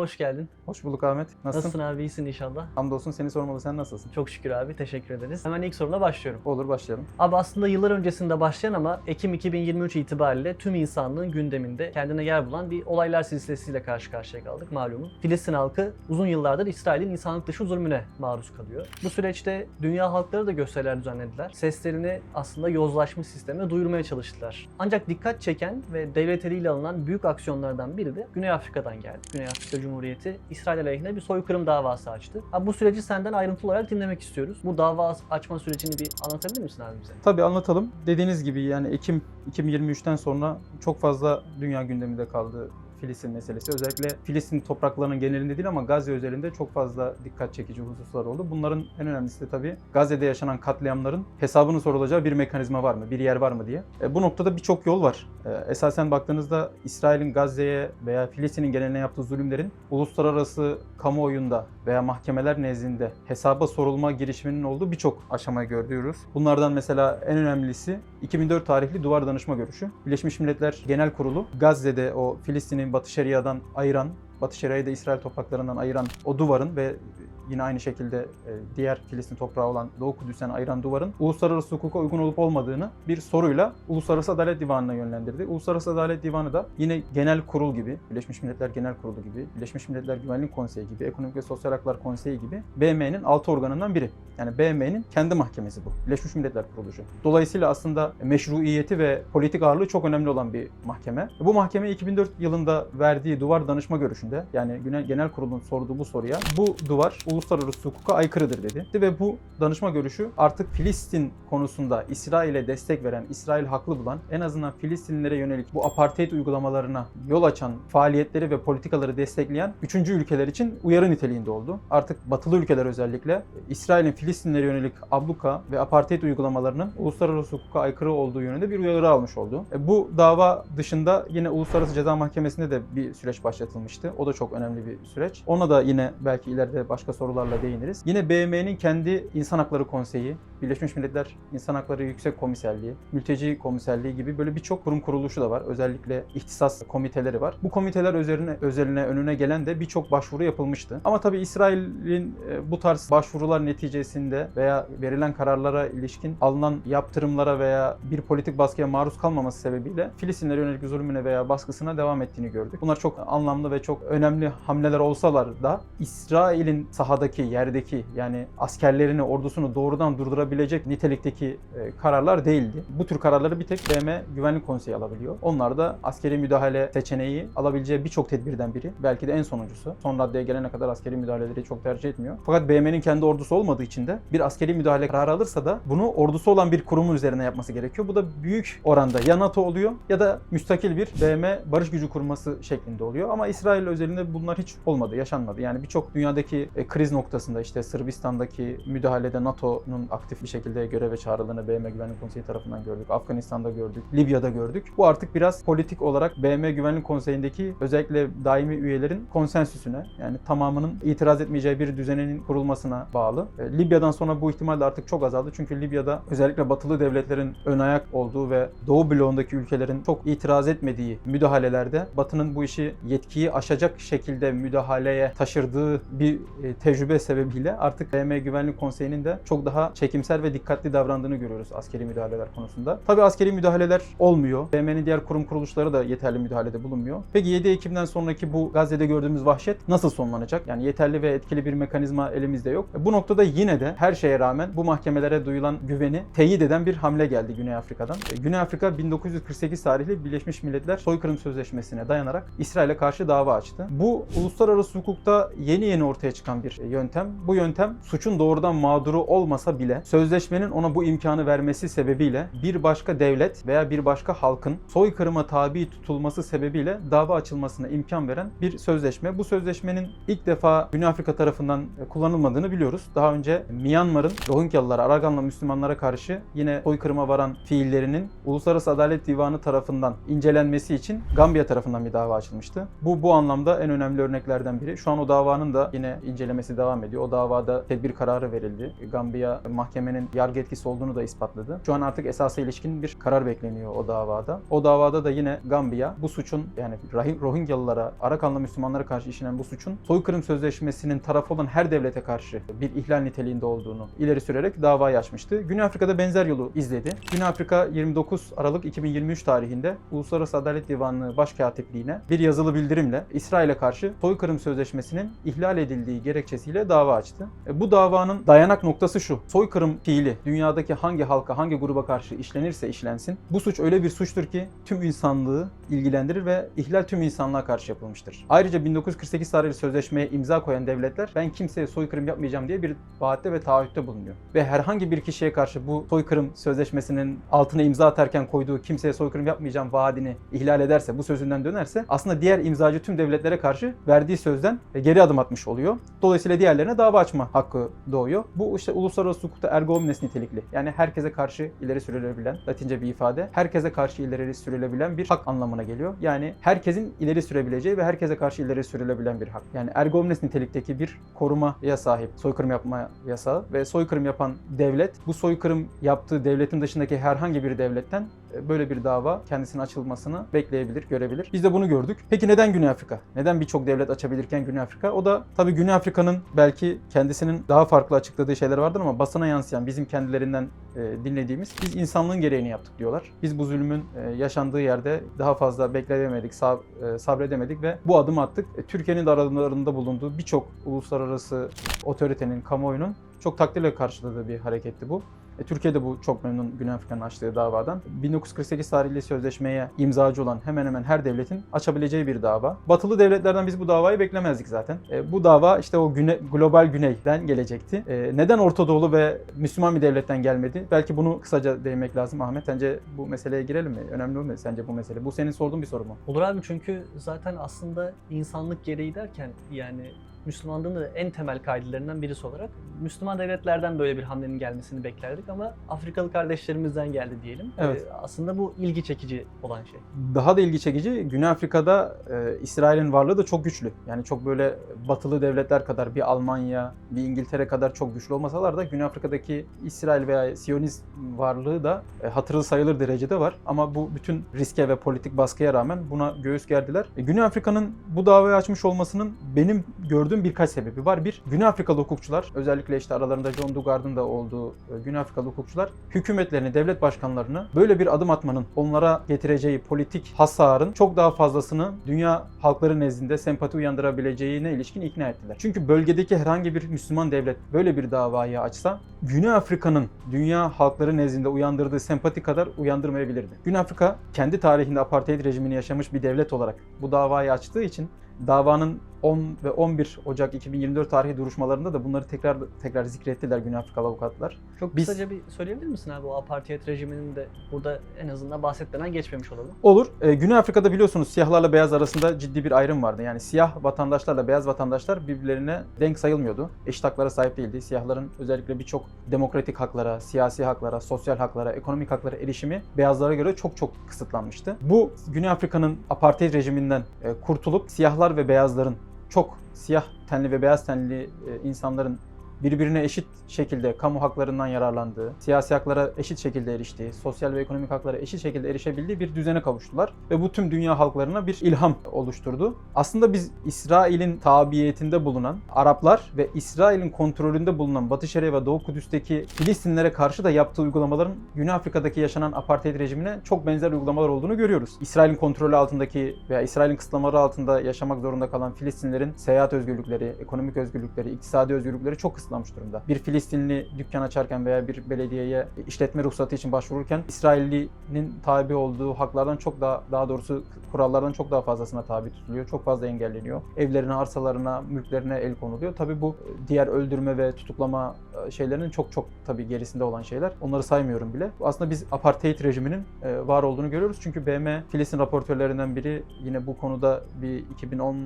Hoş geldin. Hoş bulduk Ahmet. Nasılsın? Nasılsın abi? İyisin inşallah. Hamdolsun seni sormalı. Sen nasılsın? Çok şükür abi. Teşekkür ederiz. Hemen ilk soruna başlıyorum. Olur başlayalım. Abi aslında yıllar öncesinde başlayan ama Ekim 2023 itibariyle tüm insanlığın gündeminde kendine yer bulan bir olaylar silsilesiyle karşı karşıya kaldık malumun. Filistin halkı uzun yıllardır İsrail'in insanlık dışı zulmüne maruz kalıyor. Bu süreçte dünya halkları da gösteriler düzenlediler. Seslerini aslında yozlaşmış sisteme duyurmaya çalıştılar. Ancak dikkat çeken ve devlet eliyle alınan büyük aksiyonlardan biri de Güney Afrika'dan geldi. Güney Afrika Cumhuriyeti İsrail aleyhine bir soykırım davası açtı. Abi bu süreci senden ayrıntılı olarak dinlemek istiyoruz. Bu dava açma sürecini bir anlatabilir misin abi bize? Tabii anlatalım. Dediğiniz gibi yani Ekim 2023'ten sonra çok fazla dünya gündeminde kaldı Filistin meselesi. Özellikle Filistin topraklarının genelinde değil ama Gazze özelinde çok fazla dikkat çekici hususlar oldu. Bunların en önemlisi de tabii Gazze'de yaşanan katliamların hesabının sorulacağı bir mekanizma var mı, bir yer var mı diye. E, bu noktada birçok yol var. E, esasen baktığınızda İsrail'in Gazze'ye veya Filistin'in geneline yaptığı zulümlerin uluslararası kamuoyunda veya mahkemeler nezdinde hesaba sorulma girişiminin olduğu birçok aşama görüyoruz. Bunlardan mesela en önemlisi 2004 tarihli Duvar Danışma Görüşü. Birleşmiş Milletler Genel Kurulu Gazze'de o Filistin'in Batı Şeria'dan ayıran Batı Şeria'yı da İsrail topraklarından ayıran o duvarın ve yine aynı şekilde e, diğer Filistin toprağı olan Doğu Kudüs'ten ayıran duvarın uluslararası hukuka uygun olup olmadığını bir soruyla Uluslararası Adalet Divanı'na yönlendirdi. Uluslararası Adalet Divanı da yine genel kurul gibi, Birleşmiş Milletler Genel Kurulu gibi, Birleşmiş Milletler Güvenlik Konseyi gibi, Ekonomik ve Sosyal Haklar Konseyi gibi BM'nin altı organından biri. Yani BM'nin kendi mahkemesi bu. Birleşmiş Milletler Kuruluşu. Dolayısıyla aslında meşruiyeti ve politik ağırlığı çok önemli olan bir mahkeme. Bu mahkeme 2004 yılında verdiği duvar danışma görüşünde yani genel kurulun sorduğu bu soruya bu duvar uluslararası hukuka aykırıdır dedi. Ve bu danışma görüşü artık Filistin konusunda İsrail'e destek veren, İsrail haklı bulan, en azından Filistinlilere yönelik bu apartheid uygulamalarına yol açan faaliyetleri ve politikaları destekleyen üçüncü ülkeler için uyarı niteliğinde oldu. Artık batılı ülkeler özellikle İsrail'in Filistinlere yönelik abluka ve apartheid uygulamalarının uluslararası hukuka aykırı olduğu yönünde bir uyarı almış oldu. E, Bu dava dışında yine Uluslararası Ceza Mahkemesi'nde de bir süreç başlatılmıştı. O da çok önemli bir süreç. Ona da yine belki ileride başka sorularla değiniriz. Yine BM'nin kendi İnsan Hakları Konseyi, Birleşmiş Milletler İnsan Hakları Yüksek Komiserliği, Mülteci Komiserliği gibi böyle birçok kurum kuruluşu da var. Özellikle ihtisas komiteleri var. Bu komiteler üzerine özeline önüne gelen de birçok başvuru yapılmıştı. Ama tabii İsrail'in e, bu tarz başvurular neticesinde veya verilen kararlara ilişkin alınan yaptırımlara veya bir politik baskıya maruz kalmaması sebebiyle Filistinlere yönelik zulmüne veya baskısına devam ettiğini gördük. Bunlar çok anlamlı ve çok önemli hamleler olsalar da İsrail'in sahadaki, yerdeki yani askerlerini, ordusunu doğrudan durdurabilecek nitelikteki e, kararlar değildi. Bu tür kararları bir tek BM Güvenlik Konseyi alabiliyor. Onlar da askeri müdahale seçeneği alabileceği birçok tedbirden biri. Belki de en sonuncusu. Son raddeye gelene kadar askeri müdahaleleri çok tercih etmiyor. Fakat BM'nin kendi ordusu olmadığı için de bir askeri müdahale kararı alırsa da bunu ordusu olan bir kurumun üzerine yapması gerekiyor. Bu da büyük oranda ya NATO oluyor ya da müstakil bir BM barış gücü kurması şeklinde oluyor. Ama İsrail özelinde bunlar hiç olmadı, yaşanmadı. Yani birçok dünyadaki e, kriz noktasında işte Sırbistan'daki müdahalede NATO'nun aktif bir şekilde göreve çağrıldığını BM Güvenlik Konseyi tarafından gördük. Afganistan'da gördük, Libya'da gördük. Bu artık biraz politik olarak BM Güvenlik Konseyi'ndeki özellikle daimi üyelerin konsensüsüne yani tamamının itiraz etmeyeceği bir düzenin kurulmasına bağlı. E, Libya'dan sonra bu ihtimal de artık çok azaldı. Çünkü Libya'da özellikle batılı devletlerin ön ayak olduğu ve Doğu bloğundaki ülkelerin çok itiraz etmediği müdahalelerde Batı'nın bu işi yetkiyi aşacak şekilde müdahaleye taşırdığı bir e, tecrübe sebebiyle artık BM Güvenlik Konseyi'nin de çok daha çekimsel ve dikkatli davrandığını görüyoruz askeri müdahaleler konusunda. Tabii askeri müdahaleler olmuyor. BM'nin diğer kurum kuruluşları da yeterli müdahalede bulunmuyor. Peki 7 Ekim'den sonraki bu Gazze'de gördüğümüz vahşet nasıl sonlanacak? Yani yeterli ve etkili bir mekanizma elimizde yok. Bu noktada yine de her şeye rağmen bu mahkemelere duyulan güveni teyit eden bir hamle geldi Güney Afrika'dan. E, Güney Afrika 1948 tarihli Birleşmiş Milletler Soykırım Sözleşmesi'ne dayanarak İsrail'e karşı dava açtı. Bu uluslararası hukukta yeni yeni ortaya çıkan bir yöntem. Bu yöntem suçun doğrudan mağduru olmasa bile sözleşmenin ona bu imkanı vermesi sebebiyle bir başka devlet veya bir başka halkın soykırıma tabi tutulması sebebiyle dava açılmasına imkan veren bir sözleşme. Bu sözleşmenin ilk defa Güney Afrika tarafından kullanılmadığını biliyoruz. Daha önce Myanmar'ın Rohingyalılara, Araganlı Müslümanlara karşı yine soykırıma varan fiillerinin Uluslararası Adalet Divanı tarafından incelenmesi için Gambiya tarafından bir dava açılmıştı. Bu bu anlamda en önemli örneklerden biri. Şu an o davanın da yine incelemesi süresi devam ediyor. O davada tedbir kararı verildi. Gambiya mahkemenin yargı etkisi olduğunu da ispatladı. Şu an artık esasa ilişkin bir karar bekleniyor o davada. O davada da yine Gambiya bu suçun yani Rohingyalılara, Arakanlı Müslümanlara karşı işlenen bu suçun soykırım sözleşmesinin tarafı olan her devlete karşı bir ihlal niteliğinde olduğunu ileri sürerek davayı açmıştı. Güney Afrika'da benzer yolu izledi. Güney Afrika 29 Aralık 2023 tarihinde Uluslararası Adalet Divanı Başkatipliğine bir yazılı bildirimle İsrail'e karşı soykırım sözleşmesinin ihlal edildiği gerekçesiyle dava açtı. E, Bu davanın dayanak noktası şu. Soykırım fiili dünyadaki hangi halka, hangi gruba karşı işlenirse işlensin. Bu suç öyle bir suçtur ki tüm insanlığı ilgilendirir ve ihlal tüm insanlığa karşı yapılmıştır. Ayrıca 1948 tarihli sözleşmeye imza koyan devletler ben kimseye soykırım yapmayacağım diye bir vaatte ve taahhütte bulunuyor. Ve herhangi bir kişiye karşı bu soykırım sözleşmesinin altına imza atarken koyduğu kimseye soykırım yapmayacağım vaadini ihlal ederse, bu sözünden dönerse aslında diğer imzacı tüm devletlere karşı verdiği sözden geri adım atmış oluyor. Dolayısıyla diğerlerine dava açma hakkı doğuyor. Bu işte uluslararası hukukta erga omnes nitelikli. Yani herkese karşı ileri sürülebilen, latince bir ifade, herkese karşı ileri sürülebilen bir hak anlamına geliyor. Yani herkesin ileri sürebileceği ve herkese karşı ileri sürülebilen bir hak. Yani erga omnes nitelikteki bir korumaya sahip soykırım yapma yasağı ve soykırım yapan devlet bu soykırım yaptığı devletin dışındaki herhangi bir devletten böyle bir dava kendisine açılmasını bekleyebilir, görebilir. Biz de bunu gördük. Peki neden Güney Afrika? Neden birçok devlet açabilirken Güney Afrika? O da tabii Güney Afrika'nın belki kendisinin daha farklı açıkladığı şeyler vardır ama basına yansıyan bizim kendilerinden e, dinlediğimiz biz insanlığın gereğini yaptık diyorlar. Biz bu zulmün e, yaşandığı yerde daha fazla bekleyemedik, e, sabredemedik ve bu adımı attık. Türkiye'nin de aralarında bulunduğu birçok uluslararası otoritenin, kamuoyunun çok takdirle karşıladığı bir hareketti bu. E, Türkiye de bu çok memnun Güney Afrika'nın açtığı davadan. 1948 tarihli sözleşmeye imzacı olan hemen hemen her devletin açabileceği bir dava. Batılı devletlerden biz bu davayı beklemezdik zaten. E, bu dava işte o güne, global güneyden gelecekti. E, neden Orta Doğulu ve Müslüman bir devletten gelmedi? Belki bunu kısaca değinmek lazım Ahmet. Sence bu meseleye girelim mi? Önemli mi sence bu mesele? Bu senin sorduğun bir soru mu? Olur abi çünkü zaten aslında insanlık gereği derken yani Müslümanlığın da en temel kaidelerinden birisi olarak Müslüman devletlerden böyle bir hamlenin gelmesini beklerdik ama Afrikalı kardeşlerimizden geldi diyelim. Evet. Ee, aslında bu ilgi çekici olan şey. Daha da ilgi çekici Güney Afrika'da e, İsrail'in varlığı da çok güçlü. Yani çok böyle batılı devletler kadar bir Almanya, bir İngiltere kadar çok güçlü olmasalar da Güney Afrika'daki İsrail veya Siyonist varlığı da e, hatırı sayılır derecede var. Ama bu bütün riske ve politik baskıya rağmen buna göğüs gerdiler. E, Güney Afrika'nın bu davayı açmış olmasının benim gördüğüm birkaç sebebi var. Bir, Güney Afrikalı hukukçular, özellikle işte aralarında John Dugard'ın da olduğu e, Güney Afrikalı hukukçular hükümetlerini, devlet başkanlarını böyle bir adım atmanın onlara getireceği politik hasarın çok daha fazlasını dünya halkları nezdinde sempati uyandırabileceğine ilişkin ikna ettiler. Çünkü bölgedeki herhangi bir Müslüman devlet böyle bir davayı açsa Güney Afrika'nın dünya halkları nezdinde uyandırdığı sempati kadar uyandırmayabilirdi. Güney Afrika kendi tarihinde apartheid rejimini yaşamış bir devlet olarak bu davayı açtığı için davanın 10 ve 11 Ocak 2024 tarihi duruşmalarında da bunları tekrar tekrar zikrettiler Güney Afrikalı avukatlar. Çok Biz- kısaca bir söyleyebilir misin abi o apartheid rejiminin de burada en azından bahsetmeden geçmemiş olalım. Olur. Ee, Güney Afrika'da biliyorsunuz siyahlarla beyaz arasında ciddi bir ayrım vardı. Yani siyah vatandaşlarla beyaz vatandaşlar birbirlerine denk sayılmıyordu. Eşit haklara sahip değildi. Siyahların özellikle birçok demokratik haklara, siyasi haklara, sosyal haklara, ekonomik haklara erişimi beyazlara göre çok çok kısıtlanmıştı. Bu Güney Afrika'nın apartheid rejiminden e, kurtulup siyahlar ve beyazların çok siyah tenli ve beyaz tenli e, insanların birbirine eşit şekilde kamu haklarından yararlandığı, siyasi haklara eşit şekilde eriştiği, sosyal ve ekonomik haklara eşit şekilde erişebildiği bir düzene kavuştular. Ve bu tüm dünya halklarına bir ilham oluşturdu. Aslında biz İsrail'in tabiyetinde bulunan Araplar ve İsrail'in kontrolünde bulunan Batı Şeria ve Doğu Kudüs'teki Filistinlere karşı da yaptığı uygulamaların Güney Afrika'daki yaşanan apartheid rejimine çok benzer uygulamalar olduğunu görüyoruz. İsrail'in kontrolü altındaki veya İsrail'in kısıtlamaları altında yaşamak zorunda kalan Filistinlerin seyahat özgürlükleri, ekonomik özgürlükleri, iktisadi özgürlükleri çok kısıtlanmış durumda. Bir Filistinli dükkan açarken veya bir belediyeye işletme ruhsatı için başvururken İsrailli'nin tabi olduğu haklardan çok daha daha doğrusu kurallardan çok daha fazlasına tabi tutuluyor. Çok fazla engelleniyor. Evlerine, arsalarına, mülklerine el konuluyor. Tabi bu diğer öldürme ve tutuklama e, şeylerinin çok çok tabi gerisinde olan şeyler. Onları saymıyorum bile. Aslında biz apartheid rejiminin e, var olduğunu görüyoruz. Çünkü BM Filistin raportörlerinden biri yine bu konuda bir 2010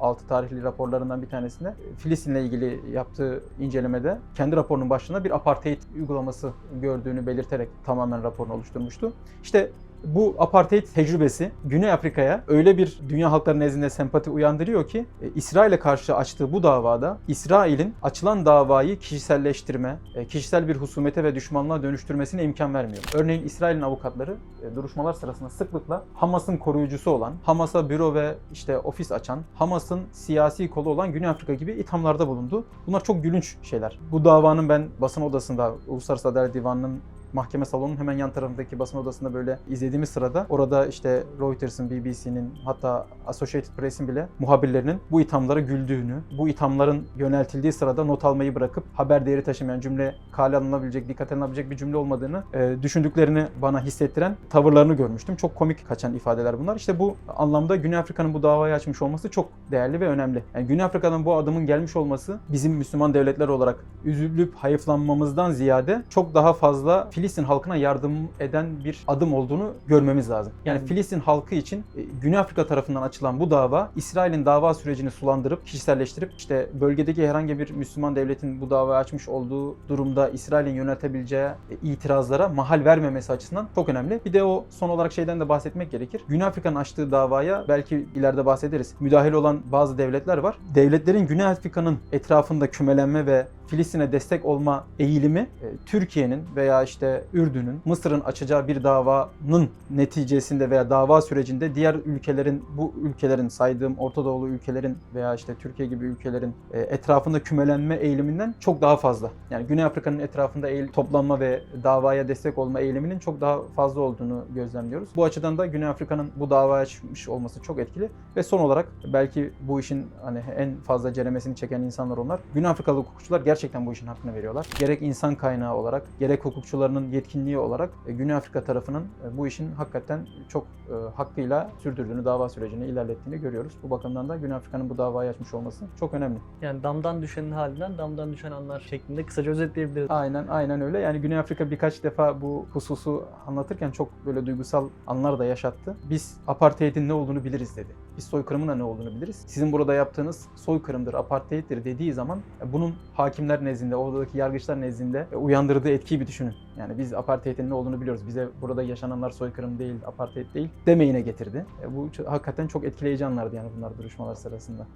6 tarihli raporlarından bir tanesinde Filistin'le ilgili yaptığı incelemede kendi raporunun başlığında bir apartheid uygulaması gördüğünü belirterek tamamen raporunu oluşturmuştu. İşte Bu apartheid tecrübesi Güney Afrika'ya öyle bir dünya halkları nezdinde sempati uyandırıyor ki e, İsrail'e karşı açtığı bu davada İsrail'in açılan davayı kişiselleştirme, e, kişisel bir husumete ve düşmanlığa dönüştürmesine imkan vermiyor. Örneğin İsrail'in avukatları e, duruşmalar sırasında sıklıkla Hamas'ın koruyucusu olan, Hamas'a büro ve işte ofis açan, Hamas'ın siyasi kolu olan Güney Afrika gibi ithamlarda bulundu. Bunlar çok gülünç şeyler. Bu davanın ben basın odasında Uluslararası Adalet Divanı'nın mahkeme salonunun hemen yan tarafındaki basın odasında böyle izlediğimiz sırada orada işte Reuters'ın, BBC'nin hatta Associated Press'in bile muhabirlerinin bu ithamlara güldüğünü, bu ithamların yöneltildiği sırada not almayı bırakıp haber değeri taşımayan cümle kale alınabilecek, dikkat alınabilecek bir cümle olmadığını e, düşündüklerini bana hissettiren tavırlarını görmüştüm. Çok komik kaçan ifadeler bunlar. İşte bu anlamda Güney Afrika'nın bu davayı açmış olması çok değerli ve önemli. Yani Güney Afrika'dan bu adımın gelmiş olması bizim Müslüman devletler olarak üzülüp hayıflanmamızdan ziyade çok daha fazla Filistin halkına yardım eden bir adım olduğunu görmemiz lazım. Yani Yani- Filistin halkı için e, Güney Afrika tarafından açılan bu dava İsrail'in dava sürecini sulandırıp kişiselleştirip işte bölgedeki herhangi bir Müslüman devletin bu davayı açmış olduğu durumda İsrail'in yöneltebileceği e, itirazlara mahal vermemesi açısından çok önemli. Bir de o son olarak şeyden de bahsetmek gerekir. Güney Afrika'nın açtığı davaya belki ileride bahsederiz. Müdahil olan bazı devletler var. Devletlerin Güney Afrika'nın etrafında kümelenme ve Filistin'e destek olma eğilimi e, Türkiye'nin veya işte Ürdün'ün, Mısır'ın açacağı bir davanın neticesinde veya dava sürecinde diğer ülkelerin, bu ülkelerin saydığım Orta Doğulu ülkelerin veya işte Türkiye gibi ülkelerin e, etrafında kümelenme eğiliminden çok daha fazla. Yani Güney Afrika'nın etrafında eğil, toplanma ve davaya destek olma eğiliminin çok daha fazla olduğunu gözlemliyoruz. Bu açıdan da Güney Afrika'nın bu davaya açmış olması çok etkili ve son olarak belki bu işin hani en fazla ceremesini çeken insanlar onlar. Güney Afrikalı hukukçular gerçekten bu işin hakkını veriyorlar. Gerek insan kaynağı olarak, gerek hukukçularının yetkinliği olarak e, Güney Afrika tarafının e, bu işin hakikaten çok e, hakkıyla sürdürdüğünü, dava sürecini ilerlettiğini görüyoruz. Bu bakımdan da Güney Afrika'nın bu davayı açmış olması çok önemli. Yani damdan düşenin halinden damdan düşen anlar şeklinde kısaca özetleyebiliriz. Aynen aynen öyle. Yani Güney Afrika birkaç defa bu hususu anlatırken çok böyle duygusal anlar da yaşattı. Biz apartheidin ne olduğunu biliriz dedi. Biz soykırımın da ne olduğunu biliriz. Sizin burada yaptığınız soykırımdır, apartheiddir dediği zaman e, bunun hakimler nezdinde, oradaki yargıçlar nezdinde e, uyandırdığı etkiyi bir düşünün. Yani biz apartheidin ne olduğunu biliyoruz. Bize burada yaşananlar soykırım değil, apartheid değil demeyine getirdi. E, Bu hakikaten çok etkileyici anlardı yani bunlar duruşmalar sırasında.